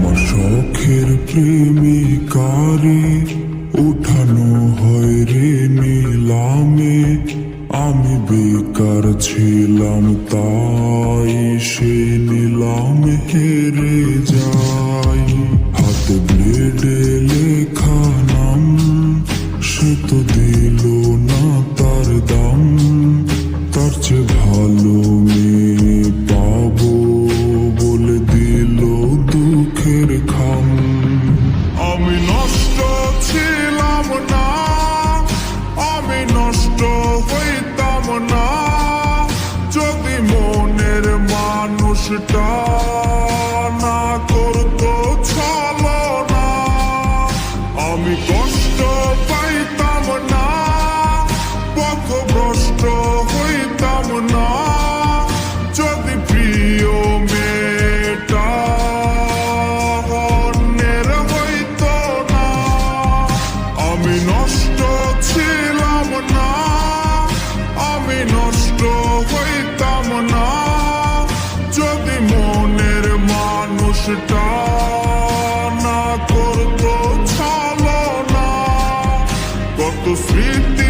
আমার শখের প্রেমিকারে, উঠানো হয় রে নিলামে। আমি বেকার ছিলাম, তাই সে নিলাম হেরে যাই মানুষটা না করতো ছলো না। আমি মানুষটা না করতো ছলো না কত স্মৃতি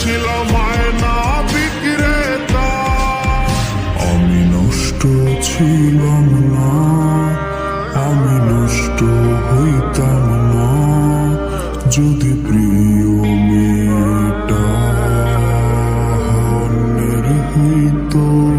শহরের ছিলাম না বিক্রেতা। আমি নষ্ট ছিলাম আমি নষ্ট হইতাম না, যদি প্রিয় মেয়েটা হইতো।